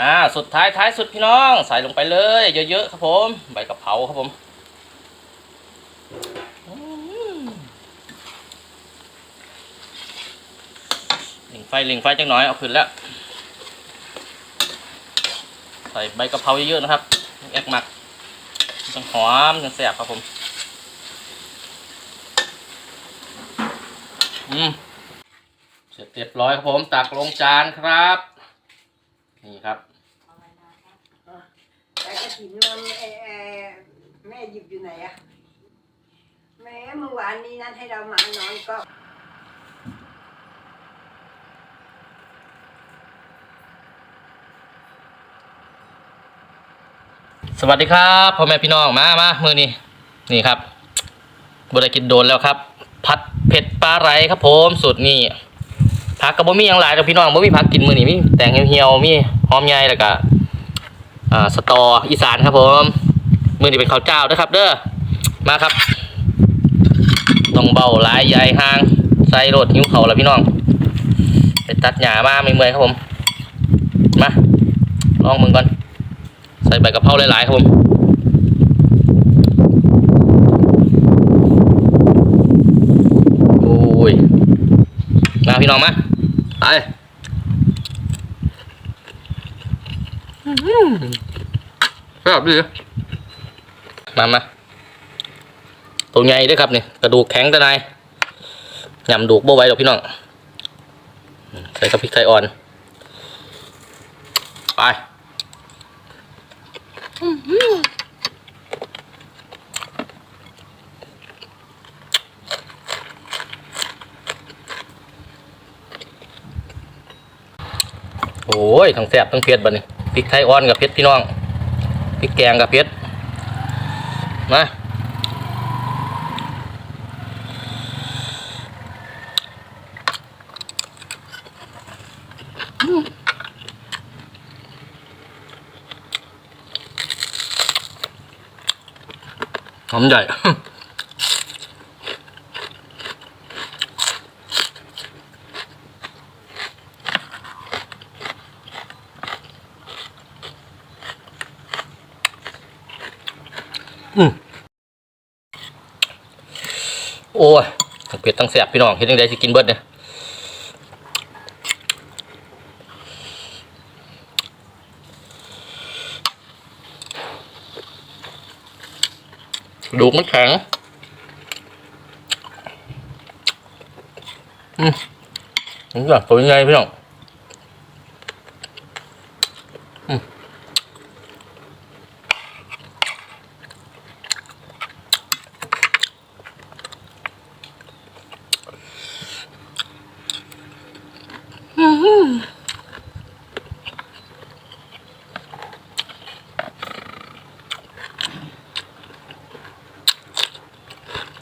อ่าสุดท้ายท้ายสุดพี่น้อง ใส่ลงไปเลย เยอะๆครับผม ใบกะเพราครับผมอืมหลิงไฟหลิงไฟจังหน่อยเอาขึ้นแล้ว ใส่ใบกะเพราเยอะๆนะครับแอกหมักจังหอมจังแสบครับผม อืมเสร็จเรียบร้อยครับผมตักลงจานครับ นี่ครับแต่กระถิ่นมันเอ่อแม่หยิบอยู่ไหนอะแม่เมื่อวานนี้นัดให้เรามานอนก็ สวัสดีครับพ่อแม่พี่น้องมามามือนี้นี่ครับบได้กินโดนแล้วครับผัดเผ็ดปลาไหลครับผมสูตรนี้ ผักกับ่มีอย่างหลายแต่พี่น้องบ่มีผักกินมือนี้มีแตงเหี่ยวมีหอมใหญ่แล้วก็อ่าสตออีสานครับผมมือนี้เป็นข้าวเจ้าเด้อครับ เด้อมาครับต้องเบาหลายใหญ่ห่างใส่รถหิ้วเขาแล้วพี่น้องไปตัดหญ้ามาไม่เมื่อยครับผมมาลองมึงก่อนใส่ใบกะเพราหลายๆครับผมโอ้ยมาพี่น้องมา ไปครับดีมามาตัวใหญ่ด้วยครับนี่กระดูกแข็งแต่นายยำดูกบ่ไหวหรอกพี่น้องใส่กระพริกไทยอ่อน ไป โอ้ยทั้งแซ่บทั้งเผ็ดบัดนี้พริกไทยอ่อนกับเผ็ดพี่น้องพริกแกงกับเผ็ดมาหอมใหญ่ โอ้ยทั้งเผ็ดทั้งแซ่บพี่น้องเห็นยังไงสิกินเบิดเนี่ยดูมันแข็งอืมนี่แบบตัวยังไงพี่น้อง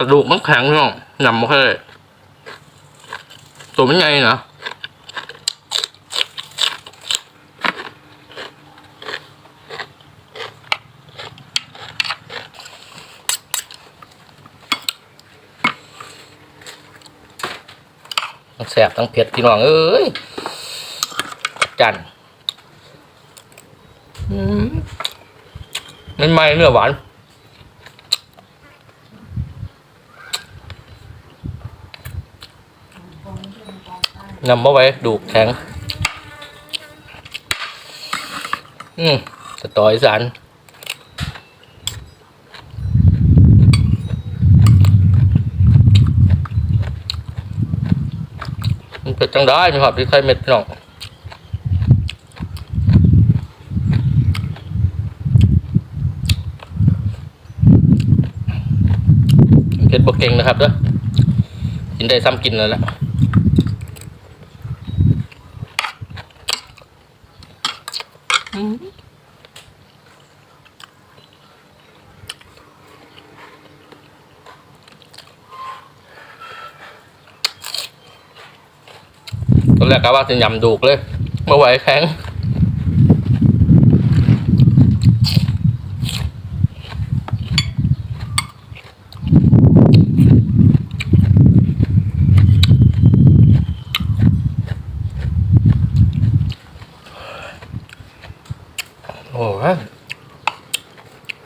กระดูกมันแข็งพี่น้องยำไม่ค่อยตัวมันไงนะทั้งแสบทั้งเผ็ดพี่น้องเอ้ยจันอืมไม่ไหมเนื้อหวาน นำมาไว้ดูแข็ง อืมสตออีสานมันเป็นจังได้มีครับที่ไข่เม็ดพี่น้องเผ็ดบกเก่งนะครับเด้อกินได้ซ้ำกินแล้วแหละ ตอน แรกก็ว่าจะยำดูกเลยเมื่อไหวแข็งโอ้ย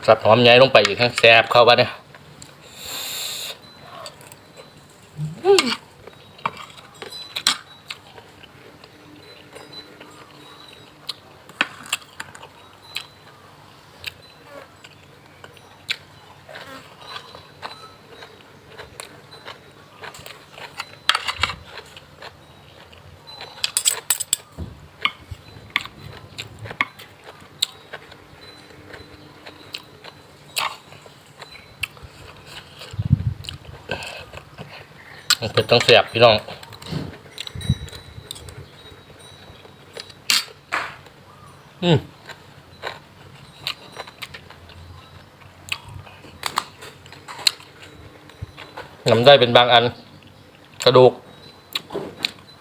สับหอมใหญ่ลงไปอีกให้แซ่บเข้าไปเนี่ย มันเป็ดต้องแซ่บพี่น้องอืมนำได้เป็นบางอัน กระดูก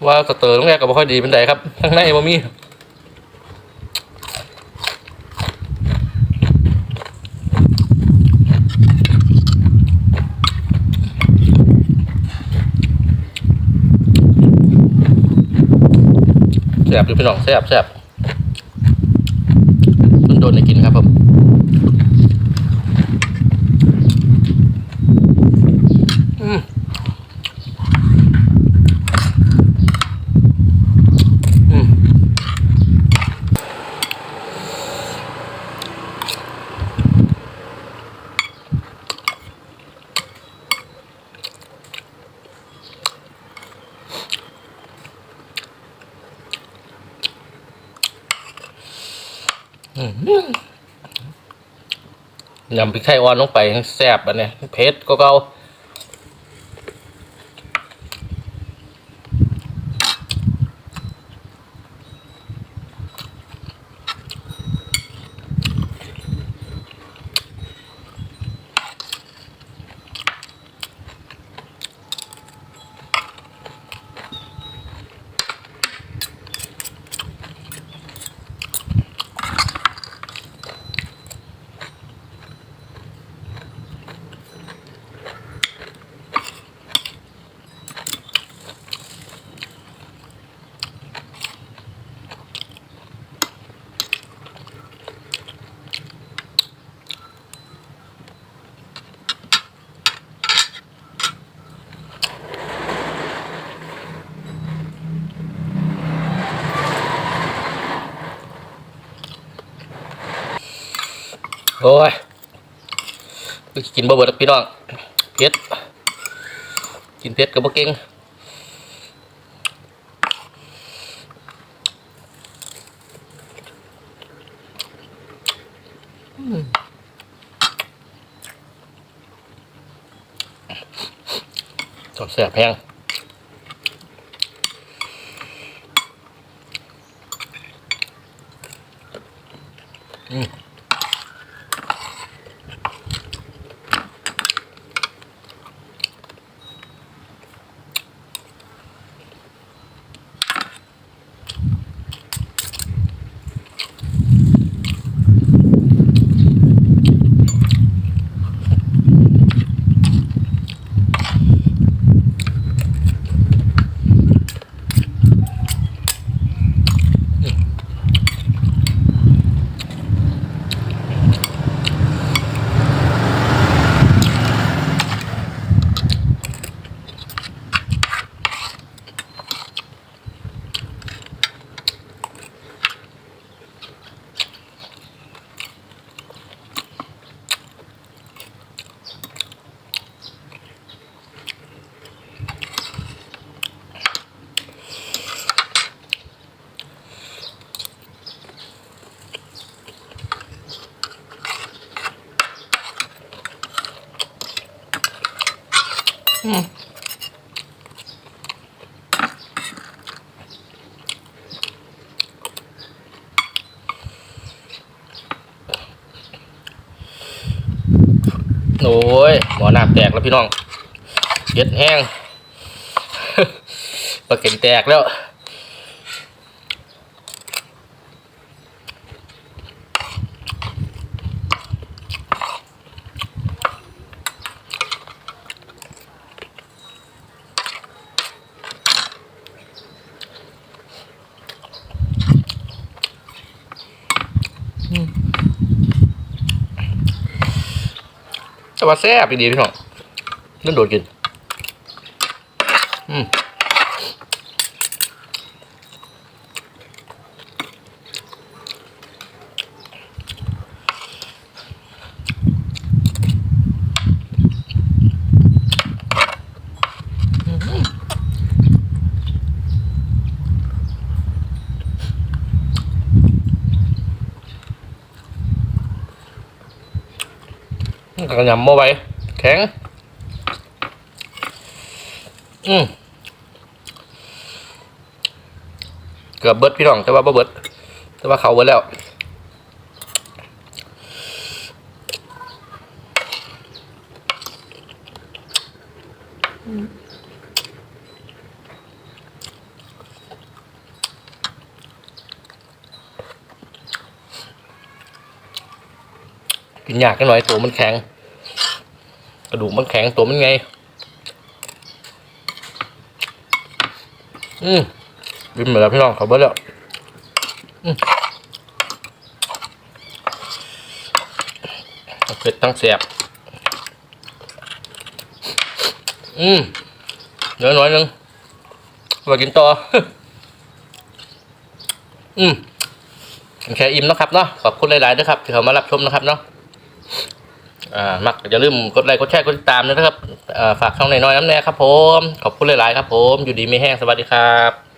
ว่าสเตอร์ต้องแรกก็ไม่ค่อยดีเป็นไดครับข้างในบ่มี บอยู่พี่น้องแซ่บแซ่บต้นโดนได้กินครับผมอืมอืม ยำพริกไทยอ่อนลงไปให้แซ่บอันเนี้ยเผ็ดก็เก่า โอ้ยกินบ่เบิดหรอกพี่น้องเผ็ดกินเผ็ดกับบ่เก่งสดแซ่บแพง โอ้ยหมอน้ำแตกแล้วพี่น้องเย็ดแห้งปลาเก็นแตกแล้ว แต่ว่าแซ่บดีพี่น้องนั่นโดดกิน กระยำโมไว้แข็ง อืมเกือบเบิดพี่น้อง แต่ว่าบ่เบิด แต่ว่าเขาเบิดแล้วกินยากกันหน่อยตัวมันแข็ง กระดูกมันแข็งตัวมันไง อืมบินไปแล้วพี่น้องเขาเบิดแล้วเผ็ดตั้งเสียบ อืมเดี๋ยน่อยหนึงมากินต่อ อืมแค่อิ่มนะครับเนาะ ขอบคุณหลายๆด้วยครับ ที่เขามารับชมนะครับเนาะ อ่ามักอย่าลืมกดไลค์กดแชร์กดติดตามนะครับอ่าฝากช่องหน่อยน้ำแน่ครับผมขอบคุณหลายๆครับผมอยู่ดีไม่แห้งสวัสดีครับ